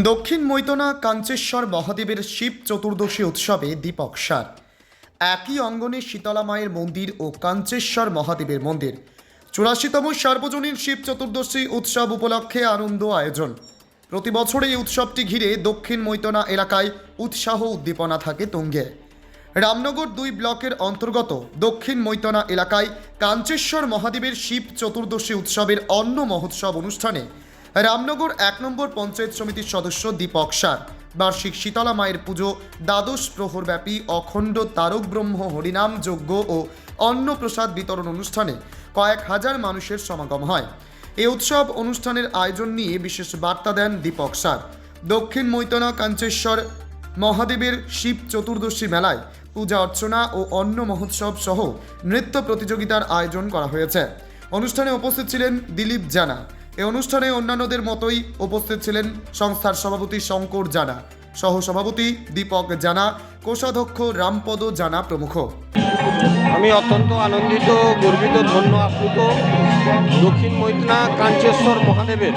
দক্ষিণ মৈতনা কাঞ্চেশ্বর মহাদেবের শিব চতুর্দশী উৎসবে দীপক সার। একই অঙ্গনে শীতলা মায়ের মন্দির ও কাঞ্চেশ্বর মহাদেবের মন্দির। চুরাশিতম সার্বজনীন শিব চতুর্দশী উৎসব উপলক্ষে আনন্দ আয়োজন। প্রতি বছর এই উৎসবটি ঘিরে দক্ষিণ মৈতনা এলাকায় উৎসাহ উদ্দীপনা থাকে তুঙ্গে। রামনগর দুই ব্লকের অন্তর্গত দক্ষিণ মৈতনা এলাকায় কাঞ্চেশ্বর মহাদেবের শিব চতুর্দশী উৎসবের অন্য মহোৎসব অনুষ্ঠানে রামনগর এক নম্বর পঞ্চায়েত সমিতির সদস্য দীপক সার। বার্ষিক শীতলা মায়ের পুজো, দ্বাদশ প্রহরব্যাপী অখণ্ড তারক ব্রহ্ম হরিনাম যজ্ঞ ও অন্নপ্রসাদ বিতরণ অনুষ্ঠানে কয়েক হাজার মানুষের সমাগম হয়। এই উৎসব অনুষ্ঠানের আয়োজন নিয়ে বিশেষ বার্তা দেন দীপক সার। দক্ষিণ মৈতনা কাঞ্চেশ্বর মহাদেবের শিব চতুর্দশী মেলায় পূজা অর্চনা ও অন্ন মহোৎসব সহ নৃত্য প্রতিযোগিতার আয়োজন করা হয়েছে। অনুষ্ঠানে উপস্থিত ছিলেন দিলীপ জানা এই অনুষ্ঠানে অন্যান্যদের মতোই উপস্থিত ছিলেন সংস্থার সভাপতি শঙ্কর জানা সহ সভাপতি দীপক জানা, কোষাধ্যক্ষ রামপদ জানা প্রমুখ। আমি অত্যন্ত আনন্দিত, গর্বিত, ধন্য, আপ্লুত দক্ষিণ মৈতনা কাঞ্চেশ্বর মহাদেবের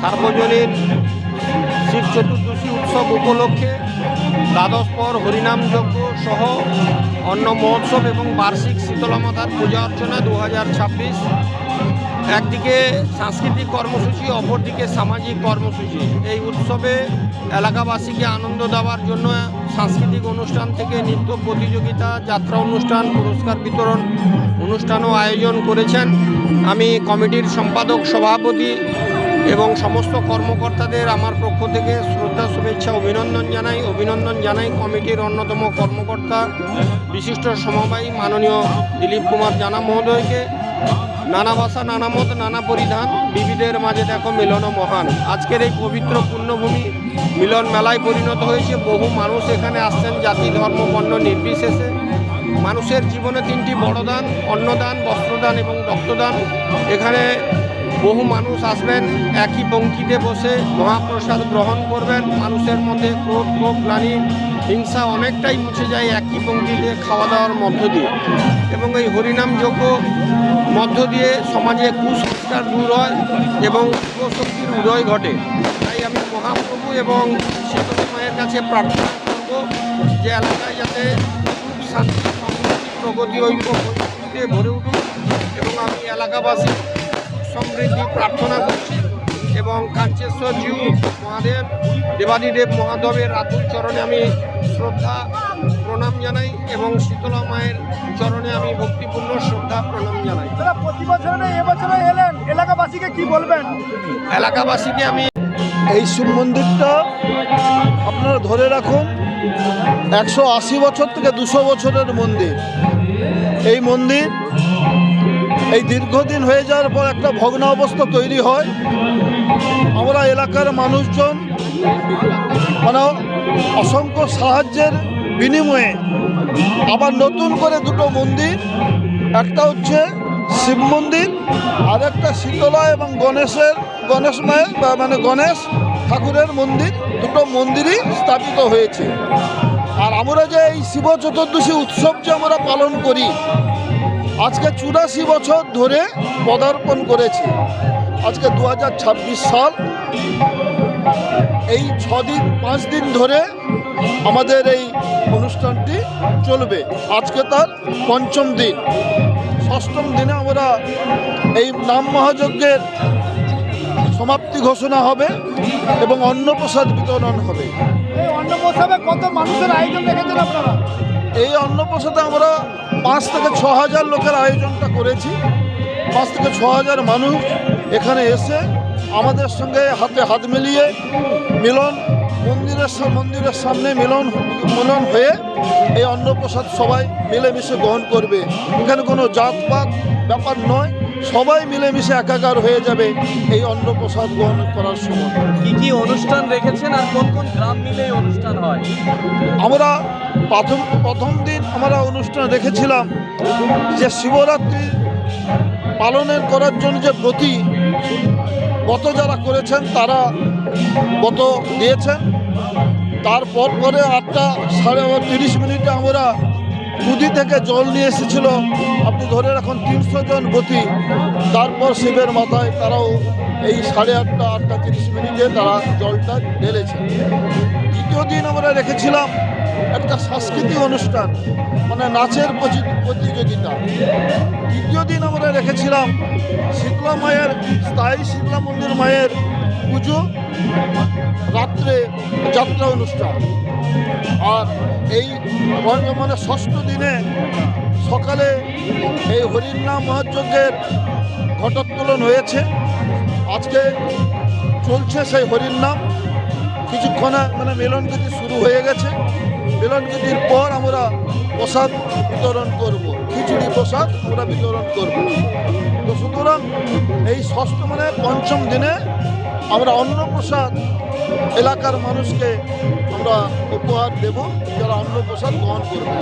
সার্বজনীন শিব চতুর্দশী উৎসব উপলক্ষে দ্বাদশ পর হরিনাম যজ্ঞ সহ অন্ন মহোৎসব এবং বার্ষিক শীতলা মাতার পূজা অর্চনা দু হাজার ছাব্বিশ একদিকে সাংস্কৃতিক কর্মসূচি, অপরদিকে সামাজিক কর্মসূচি। এই উৎসবে এলাকাবাসীকে আনন্দ দেওয়ার জন্য সাংস্কৃতিক অনুষ্ঠান থেকে নৃত্য প্রতিযোগিতা, যাত্রা অনুষ্ঠান, পুরস্কার বিতরণ অনুষ্ঠানও আয়োজন করেছেন। আমি কমিটির সম্পাদক, সভাপতি এবং সমস্ত কর্মকর্তাদের আমার পক্ষ থেকে শ্রদ্ধা, শুভেচ্ছা, অভিনন্দন জানাই। অভিনন্দন জানাই কমিটির অন্যতম কর্মকর্তা, বিশিষ্ট সমবায়ী মাননীয় দিলীপ কুমার জানা মহোদয়কে। নানা ভাষা, নানা মত, নানা পরিধান, বিবিধের মাঝে দেখো মিলন মহান। আজকের এই পবিত্র পুণ্যভূমি মিলন মেলায় পরিণত হয়েছে। বহু মানুষ এখানে আসছেন, জাতি, ধর্ম বর্ণ নির্বিশেষে। মানুষের জীবনে তিনটি বড় দান, অন্নদান, বস্ত্রদান এবং রক্তদান। এখানে বহু মানুষ আসবেন, একই পঙ্ক্তিতে বসে মহাপ্রসাদ গ্রহণ করবেন। মানুষের মধ্যে ক্রোধ, ক্ষোভ, গ্লানি হিংসা অনেকটাই মুছে যায় একই পঙ্ক্তিতে খাওয়া দাওয়ার মধ্য দিয়ে। এবং এই হরিনাম যজ্ঞ মধ্য দিয়ে সমাজে কুসংস্কার দূর হয় এবং শিবশক্তির উদয় ঘটে। তাই আমি মহাপ্রভু এবং শীতলা মায়ের কাছে প্রার্থনা করব যে এলাকায় যাতে সুখ, শান্তি, সমৃদ্ধি, প্রগতি, ঐক্য, পরিস্থিতিতে ভরে উঠুক। এবং আমি এলাকাবাসী সমৃদ্ধি প্রার্থনা করছি। এবং কাঞ্চেশ্বর জিউ মহাদেব দেবাদিদেব মহাদেবের রাতুল চরণে আমি শ্রদ্ধা প্রণাম জানাই এবং শীতলা মায়ের চরণে আমি ভক্তিপূর্ণ শ্রদ্ধা প্রণাম জানাই। প্রতি বছরে এবছরে এলেন। এলাকাবাসীকে কি বলবেন? এলাকাবাসীকে আমি এই শিব মন্দিরটা আপনারা ধরে রাখুন একশো আশি বছর থেকে দুশো বছরের মন্দির। এই মন্দির এই দীর্ঘদিন হয়ে যাওয়ার পর একটা ভগ্ন অবস্থা তৈরি হয়। আমরা এলাকার মানুষজন মানে অসংখ্য সাহায্যের বিনিময়ে আবার নতুন করে দুটো মন্দির, একটা হচ্ছে শিব মন্দির, আর একটা শীতলা এবং গণেশের, গণেশ মায়ের, বা মানে গণেশ ঠাকুরের মন্দির, দুটো মন্দিরই স্থাপিত হয়েছে। আর আমরা যে এই শিব চতুর্দশী উৎসব যে আমরা পালন করি আজকে চুরাশি বছর ধরে পদার্পণ করেছে। আজকে দু হাজার ছাব্বিশ সাল। এই ছদিন পাঁচ দিন ধরে আমাদের এই অনুষ্ঠানটি চলবে। আজকে তার পঞ্চম দিন। ষষ্ঠম দিনে আমরা এই নাম মহাযজ্ঞের সমাপ্তি ঘোষণা হবে এবং অন্নপ্রসাদ বিতরণ হবে। এই অন্নপ্রসাদে কত মানুষের আয়োজন রেখেছেন আপনারা? এই অন্নপ্রসাদে আমরা পাঁচ থেকে ছ হাজার লোকের আয়োজনটা করেছি। পাঁচ থেকে ছ হাজার মানুষ এখানে এসে আমাদের সঙ্গে হাতে হাত মিলিয়ে মিলন মন্দিরের মন্দিরের সামনে মিলন মিলন হয়ে এই অন্নপ্রসাদ সবাই মিলেমিশে গ্রহণ করবে। এখানে কোনো জাতপাত ব্যাপার নয় সবাই মিলেমিশে একাকার হয়ে যাবে এই অন্নপ্রসাদ গ্রহণ করার সময়। কি কি অনুষ্ঠান রেখেছেন আর কোন কোন গ্রাম মিলে অনুষ্ঠান হয়? আমরা প্রথম প্রথম দিন আমরা অনুষ্ঠানে রেখেছিলাম যে শিবরাত্রি পালনের করার জন্য যে ব্রতী গত যারা করেছেন, তারা গত দিয়েছেন। তারপর পরে আটটা সাড়ে তিরিশ মিনিটে আমরা নদী থেকে জল নিয়ে এসেছিল। আপনি ধরে রাখুন, তিনশো জন গতি তারপর শিবের মাথায় তারাও এই সাড়ে আটটা আটটা তিরিশ মিনিটে তারা জলটা ঢেলেছে। দিন আমরা রেখেছিলাম একটা সাংস্কৃতিক অনুষ্ঠান মানে নাচের প্রতি- প্রতিযোগিতা। তৃতীয় দিন আমরা রেখেছিলাম শীতলা মায়ের স্থায়ী শীতলা মন্দির মায়ের পুজো, রাত্রে যাত্রা অনুষ্ঠান। আর এই মানে ষষ্ঠ দিনে সকালে এই হরিনাম মহাযজ্ঞের ঘটোত্তোলন হয়েছে। আজকে চলছে সেই হরিনাম। কিছুক্ষণে মানে মিলনগীতি শুরু হয়ে গেছে। মিলনগীতির পর আমরা প্রসাদ বিতরণ করব। খিচুড়ি প্রসাদ আমরা বিতরণ করব। তো সুতরাং এই ষষ্ঠ মানে পঞ্চম দিনে আমরা অন্নপ্রসাদ এলাকার মানুষকে আমরা উপহার দেব। যারা অন্নপ্রসাদ গ্রহণ করবে।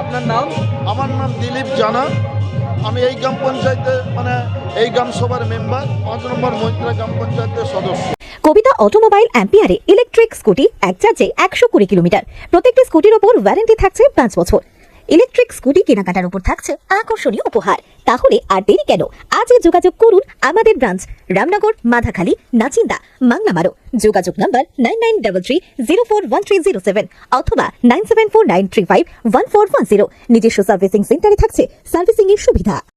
আপনার নাম? আমার নাম দিলীপ জানা। আমি এই গ্রাম পঞ্চায়েতের মানে এই গ্রাম সভার মেম্বার। পাঁচ নম্বর মহিন্দ্রা গ্রাম পঞ্চায়েতের সদস্য। কবিতা অটোমোবাইল অ্যাম্পিয়ারে ইলেকট্রিক স্কুটি, এক চার্জে একশো কুড়ি কিলোমিটার। প্রত্যেকটি স্কুটির ওপর ওয়ারেন্টি থাকছে পাঁচ বছর। ইলেকট্রিক স্কুটি কেনাকাটার উপর থাকছে আকর্ষণীয় উপহার। তাহলে আর দেরি কেন? আজই যোগাযোগ করুন আমাদের ব্রাঞ্চ রামনগর, মাধাখালী, নাচিন্দা, মাংনামারো। যোগাযোগ নম্বর nine nine double three zero four one three zero seven অথবা nine seven four nine three five one four one zero. নিজস্ব সার্ভিসিং সেন্টারে থাকছে সার্ভিসিং এর সুবিধা।